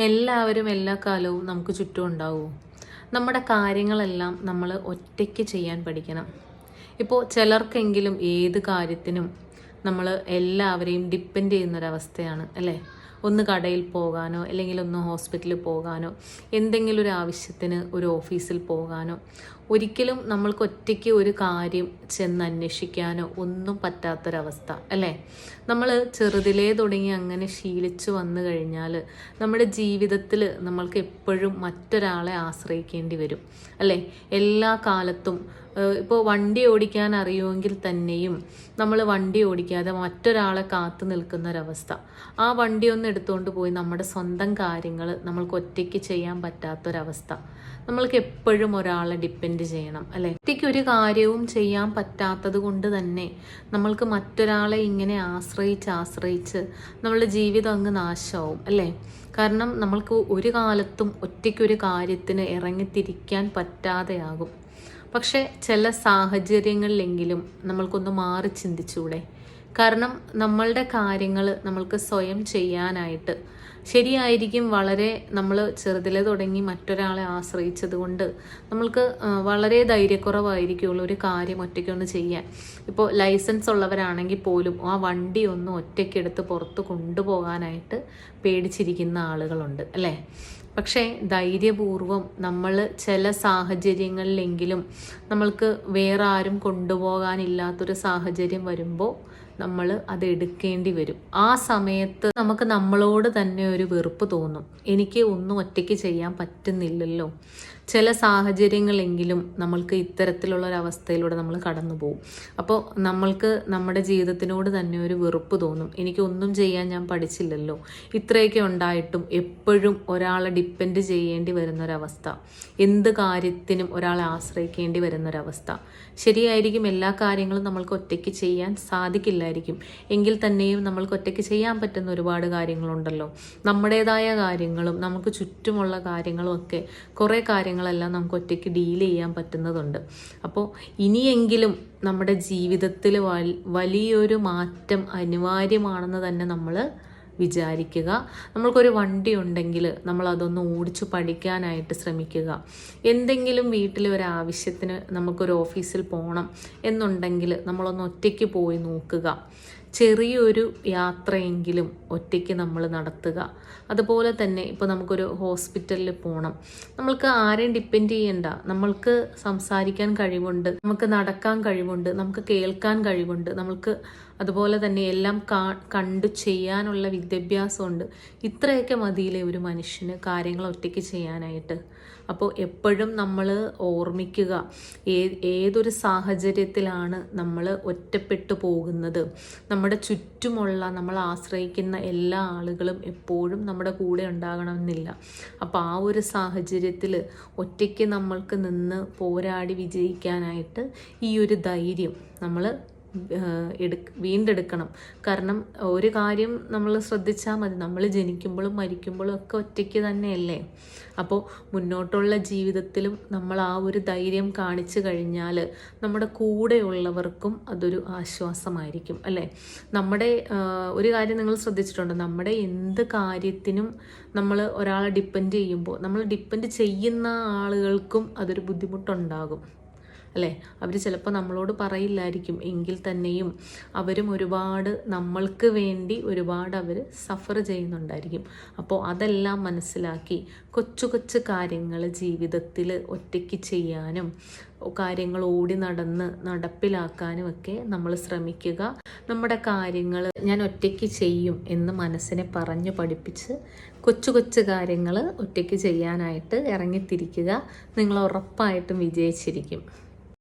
എല്ലാവരും എല്ലാ കാലവും നമുക്ക് ചുറ്റും ഉണ്ടാവുമോ നമ്മുടെ കാര്യങ്ങളെല്ലാം നമ്മൾ ഒറ്റയ്ക്ക് ചെയ്യാൻ പഠിക്കണം. ഇപ്പോൾ ചിലർക്കെങ്കിലും ഏത് കാര്യത്തിനും നമ്മൾ എല്ലാവരെയും ഡിപ്പെൻഡ് ചെയ്യുന്നൊരവസ്ഥയാണ് അല്ലേ? ഒന്ന് കടയിൽ പോകാനോ അല്ലെങ്കിൽ ഒന്ന് ഹോസ്പിറ്റലിൽ പോകാനോ എന്തെങ്കിലും ഒരു ആവശ്യത്തിന് ഒരു ഓഫീസിൽ പോകാനോ ഒരിക്കലും നമ്മൾക്ക് ഒറ്റയ്ക്ക് ഒരു കാര്യം ചെന്ന് അന്വേഷിക്കാനോ ഒന്നും പറ്റാത്തൊരവസ്ഥ അല്ലേ? നമ്മൾ ചെറുതിലേ തുടങ്ങി അങ്ങനെ ശീലിച്ചു വന്നു കഴിഞ്ഞാൽ നമ്മുടെ ജീവിതത്തിൽ നമ്മൾക്ക് എപ്പോഴും മറ്റൊരാളെ ആശ്രയിക്കേണ്ടി വരും അല്ലേ? എല്ലാ കാലത്തും ഇപ്പോൾ വണ്ടി ഓടിക്കാൻ അറിയുമെങ്കിൽ തന്നെയും നമ്മൾ വണ്ടി ഓടിക്കാതെ മറ്റൊരാളെ കാത്തു നിൽക്കുന്ന ഒരവസ്ഥ ആ വണ്ടി ഒന്ന് എടുത്തുകൊണ്ട് പോയി നമ്മുടെ സ്വന്തം കാര്യങ്ങൾ നമ്മൾക്ക് ഒറ്റയ്ക്ക് ചെയ്യാൻ പറ്റാത്തൊരവസ്ഥ. നമ്മൾക്ക് എപ്പോഴും ഒരാളെ ഡിപ്പെൻഡ് ചെയ്യണം അല്ലെ? ഒറ്റയ്ക്ക് ഒരു കാര്യവും ചെയ്യാൻ പറ്റാത്തത് കൊണ്ട് തന്നെ നമ്മൾക്ക് മറ്റൊരാളെ ഇങ്ങനെ ആശ്രയിച്ച് ആശ്രയിച്ച് നമ്മളുടെ ജീവിതം അങ്ങ് നാശമാവും അല്ലേ? കാരണം നമ്മൾക്ക് ഒരു കാലത്തും ഒറ്റയ്ക്കൊരു കാര്യത്തിന് ഇറങ്ങിത്തിരിക്കാൻ പറ്റാതെയാകും. പക്ഷേ ചില സാഹചര്യങ്ങളിലെങ്കിലും നമ്മൾക്കൊന്ന് മാറി ചിന്തിച്ചൂടെ? കാരണം നമ്മളുടെ കാര്യങ്ങൾ നമ്മൾക്ക് സ്വയം ചെയ്യാനായിട്ട് ശരിയായിരിക്കും വളരെ നമ്മൾ ചെറുതിലെ തുടങ്ങി മറ്റൊരാളെ ആശ്രയിച്ചത് കൊണ്ട് നമ്മൾക്ക് വളരെ ധൈര്യക്കുറവായിരിക്കുള്ളൂ ഒരു കാര്യം ഒറ്റയ്ക്കൊന്ന് ചെയ്യാൻ. ഇപ്പോൾ ലൈസൻസ് ഉള്ളവരാണെങ്കിൽ പോലും ആ വണ്ടി ഒന്ന് ഒറ്റയ്ക്കെടുത്ത് പുറത്ത് കൊണ്ടുപോകാനായിട്ട് പേടിച്ചിരിക്കുന്ന ആളുകളുണ്ട് അല്ലേ? പക്ഷേ ധൈര്യപൂർവം നമ്മൾ ചില സാഹചര്യങ്ങളിലെങ്കിലും നമ്മൾക്ക് വേറെ ആരും കൊണ്ടുപോകാനില്ലാത്തൊരു സാഹചര്യം വരുമ്പോൾ നമ്മൾ അത് എടുക്കേണ്ടി വരും. ആ സമയത്ത് നമുക്ക് നമ്മളോട് തന്നെ ഒരു വെറുപ്പ് തോന്നും. എനിക്ക് ഒന്നും ഒറ്റയ്ക്ക് ചെയ്യാൻ പറ്റുന്നില്ലല്ലോ. ചില സാഹചര്യങ്ങളെങ്കിലും നമ്മൾക്ക് ഇത്തരത്തിലുള്ള ഒരു അവസ്ഥയിലൂടെ നമ്മൾ കടന്നു പോകും. അപ്പോൾ നമ്മൾക്ക് നമ്മുടെ ജീവിതത്തിനോട് തന്നെ ഒരു വെറുപ്പ് തോന്നും. എനിക്ക് ഒന്നും ചെയ്യാൻ ഞാൻ പഠിച്ചില്ലല്ലോ. ഇത്രയൊക്കെ ഉണ്ടായിട്ടും എപ്പോഴും ഒരാളെ ഡിപ്പെൻഡ് ചെയ്യേണ്ടി വരുന്നൊരവസ്ഥ. എന്ത് കാര്യത്തിനും ഒരാളെ ആശ്രയിക്കേണ്ടി വരുന്നൊരവസ്ഥ. ശരിയായിരിക്കും എല്ലാ കാര്യങ്ങളും നമ്മൾക്ക് ഒറ്റയ്ക്ക് ചെയ്യാൻ സാധിക്കില്ലായിരിക്കും. എങ്കിൽ തന്നെയും നമ്മൾക്ക് ഒറ്റയ്ക്ക് ചെയ്യാൻ പറ്റുന്ന ഒരുപാട് കാര്യങ്ങളുണ്ടല്ലോ. നമ്മുടേതായ കാര്യങ്ങളും നമുക്ക് ചുറ്റുമുള്ള കാര്യങ്ങളും ഒക്കെ കുറേ കാര്യങ്ങളെല്ലാം നമുക്ക് ഒറ്റയ്ക്ക് ഡീൽ ചെയ്യാൻ പറ്റുന്നതുണ്ട്. അപ്പോൾ ഇനിയെങ്കിലും നമ്മുടെ ജീവിതത്തിൽ വലിയൊരു മാറ്റം അനിവാര്യമാണെന്ന് തന്നെ നമ്മൾ വിചാരിക്കുക. നമ്മൾക്കൊരു വണ്ടി ഉണ്ടെങ്കിൽ നമ്മൾ അതൊന്ന് ഓടിച്ചു പഠിക്കാനായിട്ട് ശ്രമിക്കുക. എന്തെങ്കിലും വീട്ടിൽ ഒരു ആവശ്യത്തിന് നമുക്കൊരു ഓഫീസിൽ പോകണം എന്നുണ്ടെങ്കിൽ നമ്മളൊന്ന് ഒറ്റയ്ക്ക് പോയി നോക്കുക. ചെറിയൊരു യാത്രയെങ്കിലും ഒറ്റയ്ക്ക് നമ്മൾ നടത്തുക. അതുപോലെ തന്നെ ഇപ്പോൾ നമുക്കൊരു ഹോസ്പിറ്റലിൽ പോകണം നമ്മൾക്ക് ആരെയും ഡിപ്പെൻഡ് ചെയ്യണ്ട. നമ്മൾക്ക് സംസാരിക്കാൻ കഴിവുണ്ട്. നമുക്ക് നടക്കാൻ കഴിവുണ്ട്. നമുക്ക് കേൾക്കാൻ കഴിവുണ്ട്. നമ്മൾക്ക് അതുപോലെ തന്നെ എല്ലാം കാ കണ്ടു ചെയ്യാനുള്ള വിദ്യാഭ്യാസമുണ്ട്. ഇത്രയൊക്കെ മതിയിലെ ഒരു മനുഷ്യന് കാര്യങ്ങൾ ഒറ്റയ്ക്ക് ചെയ്യാനായിട്ട്? അപ്പോൾ എപ്പോഴും നമ്മൾ ഓർമ്മിക്കുക ഏ ഏതൊരു സാഹചര്യത്തിലാണ് നമ്മൾ ഒറ്റപ്പെട്ടു പോകുന്നത്? നമ്മുടെ ചുറ്റുമുള്ള നമ്മൾ ആശ്രയിക്കുന്ന എല്ലാ ആളുകളും എപ്പോഴും നമ്മുടെ കൂടെ ഉണ്ടാകണമെന്നില്ല. അപ്പോൾ ആ ഒരു സാഹചര്യത്തിൽ ഒറ്റയ്ക്ക് നമ്മൾക്ക് നിന്ന് പോരാടി വിജയിക്കാനായിട്ട് ഈ ഒരു ധൈര്യം നമ്മൾ എടുക്ക വീണ്ടെടുക്കണം. കാരണം ഒരു കാര്യം നമ്മൾ ശ്രദ്ധിച്ചാൽ മതി. നമ്മൾ ജനിക്കുമ്പോഴും മരിക്കുമ്പോഴും ഒക്കെ ഒറ്റയ്ക്ക് തന്നെയല്ലേ? അപ്പോൾ മുന്നോട്ടുള്ള ജീവിതത്തിലും നമ്മൾ ആ ഒരു ധൈര്യം കാണിച്ചു കഴിഞ്ഞാൽ നമ്മുടെ കൂടെയുള്ളവർക്കും അതൊരു ആശ്വാസമായിരിക്കും അല്ലേ? നമ്മുടെ ഒരു കാര്യം നിങ്ങൾ ശ്രദ്ധിച്ചിട്ടുണ്ട്. നമ്മുടെ എന്ത് കാര്യത്തിനും നമ്മൾ ഒരാളെ ഡിപ്പെൻഡ് ചെയ്യുമ്പോൾ നമ്മൾ ഡിപ്പെൻഡ് ചെയ്യുന്ന ആളുകൾക്കും അതൊരു ബുദ്ധിമുട്ടുണ്ടാകും. അല്ലേ? അവർ ചിലപ്പോൾ നമ്മളോട് പറയില്ലായിരിക്കും. എങ്കിൽ തന്നെയും അവരും ഒരുപാട് നമ്മൾക്ക് വേണ്ടി ഒരുപാട് അവർ സഫർ ചെയ്യുന്നുണ്ടായിരിക്കും. അപ്പോൾ അതെല്ലാം മനസ്സിലാക്കി കൊച്ചു കൊച്ചു കാര്യങ്ങൾ ജീവിതത്തിൽ ഒറ്റയ്ക്ക് ചെയ്യാനും കാര്യങ്ങൾ ഓടി നടന്ന് നടപ്പിലാക്കാനും ഒക്കെ നമ്മൾ ശ്രമിക്കുക. നമ്മുടെ കാര്യങ്ങൾ ഞാൻ ഒറ്റയ്ക്ക് ചെയ്യും എന്ന് മനസ്സിനെ പറഞ്ഞു പഠിപ്പിച്ച് കൊച്ചു കൊച്ചു കാര്യങ്ങൾ ഒറ്റയ്ക്ക് ചെയ്യാനായിട്ട് ഇറങ്ങിത്തിരിക്കുക. നിങ്ങൾ ഉറപ്പായിട്ടും വിജയിച്ചിരിക്കും.